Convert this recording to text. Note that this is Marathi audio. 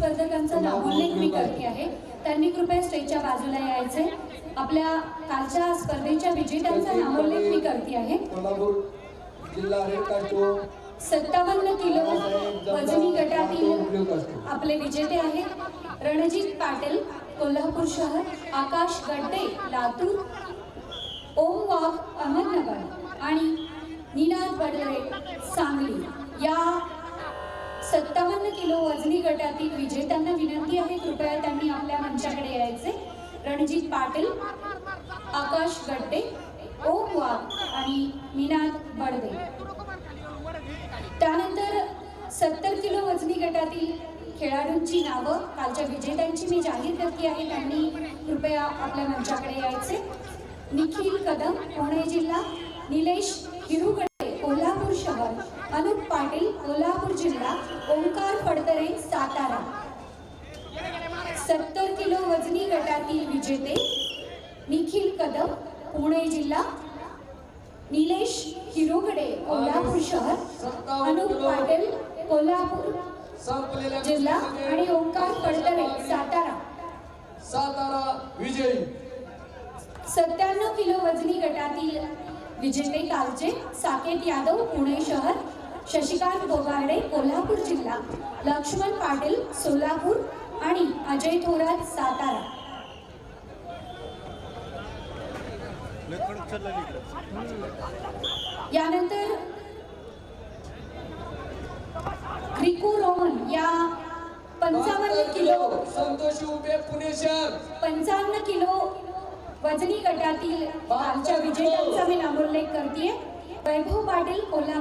स्पर्धकांचा नामोल्लेख मी करते आहे. त्यांनी कृपया स्टेजच्या बाजूला यायचे आपल्या कालच्या स्पर्धेच्या विजेत्यांचा नामोल्लेख मी करते आहे. सत्तावन्न किलो वजनी गटातील आपले विजेते आहेत. रणजित पाटील कोल्हापूर शहर आकाश गड्डे लातूर ओम वाघ अहमदनगर आणि निनाद बडरे सांगली. या किलो वजनी गटातील विजेत्यांना विनंती आहे कृपया त्यांनी आपल्या मंचाकडे यायचे. रणजित पाटील आकाश गड्डे ओम वाघ आणि निनाद बडदे त्यानंतर सत्तर किलो वजनी गटातील खेळाडूंची नावं कालच्या विजेत्यांची मी जाहीर करते आहे त्यांनी कृपया आपल्या मंचाकडे यायचे. निखिल कदम पुणे जिल्हा निलेश हिरुगडे कोल्हापूर शहर अनुप पाटील कोल्हापूर जिल्हा ओंकार फडतरे सातारा. सत्तर किलो वजनी गटातील विजेते निखिल कदम पुणे जिल्हा. निलेश हिरोगडे कोल्हापूर शहर. अनुप पाटील कोल्हापूर जिल्हा. आणि ओंकार फडतरे सातारा. सातारा विजयी. सत्त्याण्णव किलो वजनी गटातील विजेते कालचे साकेत यादव पुणे शहर. शशिकांत बोगार्डे कोल्हापूर जिल्हा लक्ष्मण पाटील सोलापूर आणि अजय थोरात सातारा. यानंतर रिकू रोमन या पंचावन्न किलो संतोष उभे पुणे शहर. पंचावन्न किलो वजनी गटातील कालच्या विजेत्यांचा मी नामोल्लेख करते वैभव पाटील कोल्हापूर.